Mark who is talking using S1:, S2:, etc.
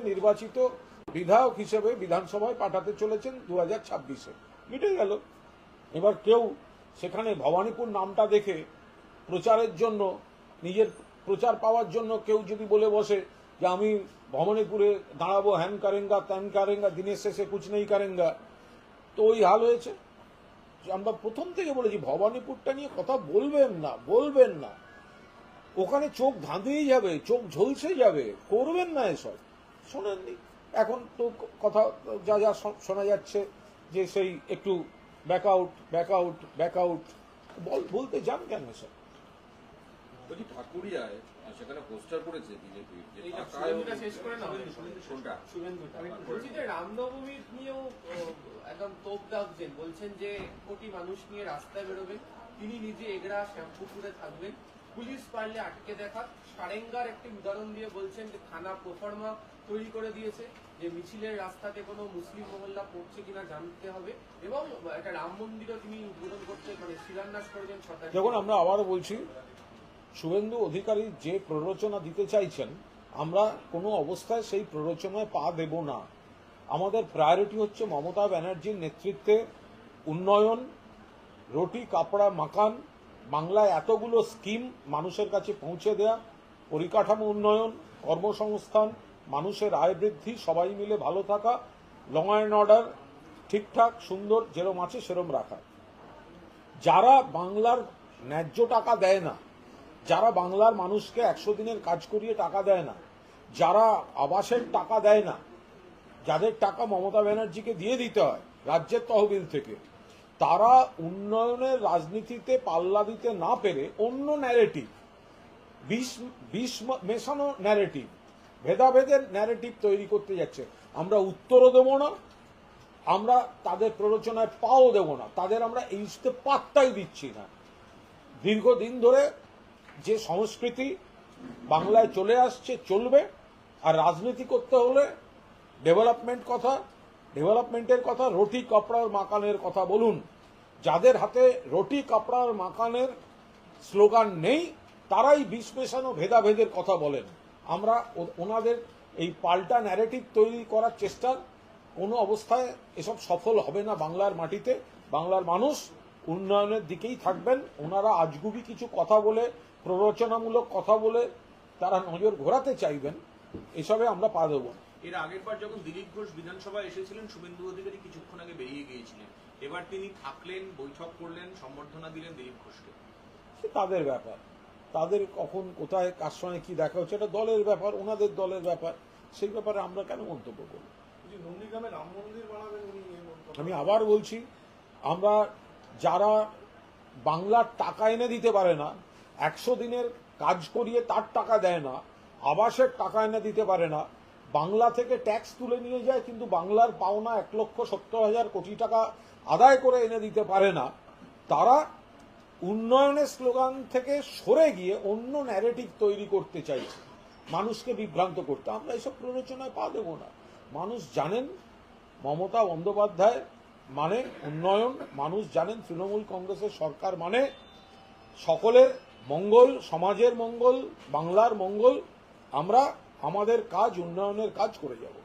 S1: নির্বাচিত বিধায়ক হিসেবে বিধানসভায় পাঠাতে চলেছেন দু হাজার ছাব্বিশে। মিটে গেল। এবার কেউ সেখানে ভবানীপুর নামটা দেখে প্রচারের জন্য, নিজের প্রচার পাওয়ার জন্য কেউ যদি বলে বসে যে আমি ভবানীপুরে দাঁড়াবো, হ্যান কারেঙ্গা, ত্যান কারেঙ্গা, দিনের শেষে কুচ নেই কারেঙ্গা, তো ওই হাল হয়েছে। আমরা প্রথম থেকে বলেছি, ভবানীপুরটা নিয়ে কথা বলবেন না বলবেন না। ওখানে চোখ ধাঁধিয়েই যাবে, চোখ ঝলসে যাবে, করবেন না এসব। শোনেননি। এখন তো কথা যা যা শোনা যাচ্ছে যে সেই একটু back out back out back out বলতে যান কেন
S2: বলছি ঠাকুরিয়ায় সেখানে পোস্টার করেছে বিজেপি
S3: রামনবমী নিয়েও একদম তোপ দাগছেন। বলছেন যে কোটি মানুষ নিয়ে রাস্তায় বেরোবেন তিনি নিজে এগড়া শ্যামপুকুরে থাকবেন। পুলিশ পারলে আটকে দেখা। সারেঙ্গার একটি উদাহরণ দিয়ে বলছেন যে, থানা প্রফর্মা তৈরি করে দিয়েছে যে, মিছিলের রাস্তাতে কোনো মুসলিম মহল্লা পড়ছে কিনা জানতে হবে। এবং একটা রাম মন্দিরও তিনি উদ্বোধন করতে মানে শিলান্যাস করবেন ছ
S1: দেখুন, আমরা আবারও বলছি, শুভেন্দু অধিকারী যে প্ররোচনা দিতে চাইছেন, আমরা কোনো অবস্থায় সেই প্ররোচনায় পা দেব না। আমাদের প্রায়োরিটি হচ্ছে মমতা ব্যানার্জির নেতৃত্বে উন্নয়ন, রুটি, কাপড়া মাকান বাংলায় এতগুলো স্কিম মানুষের কাছে পৌঁছে দেয়া, পরিকাঠামো উন্নয়ন, কর্মসংস্থান, মানুষের আয় বৃদ্ধি, সবাই মিলে ভালো থাকা ল অ্যান্ড অর্ডার ঠিকঠাক, সুন্দর, যেরম আছে সেরম রাখা। যারা বাংলার ন্যায্য টাকা দেয় না, যারা বাংলার মানুষকে একশো দিনের কাজ করিয়ে টাকা দেয় না, যারা আবাসের টাকা দেয় না, যাদের টাকা মমতা ব্যানার্জিকে দিয়ে দিতে হয় রাজ্যের তহবিল থেকে তারা উন্নয়নের রাজনীতিতে পাল্লা দিতে না পেরে অন্য ন্যারেটিভ বিষ বিষ মেশানো ন্যারেটিভ ভেদাভেদের ন্যারেটিভ তৈরি করতে যাচ্ছে। আমরা উত্তরও দেবো না, আমরা তাদের প্ররোচনায় পাও দেব না, তাদের আমরা এই ইস্যুতে পাত্তাই দিচ্ছি না। দীর্ঘদিন ধরে যে সংস্কৃতি বাংলায় চলে আসছে, চলবে, আর রাজনীতি করতে হলে ডেভেলপমেন্ট কথা ডেভেলপমেন্টের কথা, রুটি কাপড়ার মাকানের কথা বলুন। যাদের হাতে রুটি কাপড়ার মাকানের স্লোগান নেই, তারাই বিষ মেশানো ভেদাভেদের কথা বলেন। আমরা ও- ওনাদের এই পাল্টা ন্যারেটিভ তৈরি করার চেষ্টা, কোনো অবস্থায় এসব সফল হবে না বাংলার মাটিতে। বাংলার মানুষ উন্নয়নের দিকেই থাকবেন। ওনারা আজগুবি কিছু কথা বলে, প্ররোচনামূলক কথা বলে তারা নজর ঘোরাতে চাইবেন। এসবে আমরা পা দেবো।
S4: এর আগের বার যখন দিলীপ ঘোষ বিধানসভায় এসেছিলেন শুভেন্দু অধিকারী কিছুক্ষণ আগে বেরিয়ে গিয়েছিলেন। এবার তিনি থাকলেন বৈঠক করলেন সম্বর্ধনা দিলেন দিলীপ ঘোষকে।
S1: সে তাদের ব্যাপার। তাদের কখন কোথায় কার সঙ্গে কি দেখা হচ্ছে এটা দলের ব্যাপার ওনাদের দলের ব্যাপার। সেই ব্যাপারে আমরা কেন মন্তব্য করব?
S5: নন্দীগ্রামে রাম মন্দির বানাবেন উনি মন্তব্য।
S1: আমি আবার বলছি আমরা যারা বাংলার টাকা এনে দিতে পারে না একশো দিনের কাজ করিয়ে তার টাকা দেয় না আবাসের টাকা এনে দিতে পারে না বাংলা থেকে ট্যাক্স তুলে নিয়ে যায়, কিন্তু বাংলার পাওনা এক লক্ষ সত্তর হাজার কোটি টাকা আদায় করে এনে দিতে পারে না। তারা উন্নয়নের স্লোগান থেকে সরে গিয়ে অন্য ন্যারেটিভ তৈরি করতে চাইছে। মানুষকে বিভ্রান্ত করতে। আমরা এসব প্ররোচনায় পা দেবো না। মানুষ জানেন মমতা বন্দ্যোপাধ্যায় মানে উন্নয়ন, মানুষ জানেন তৃণমূল কংগ্রেসের সরকার মানে সকলের মঙ্গল, সমাজের মঙ্গল, বাংলার মঙ্গল। আমরা আমাদের কাজ উন্নয়নের কাজ করে যাব।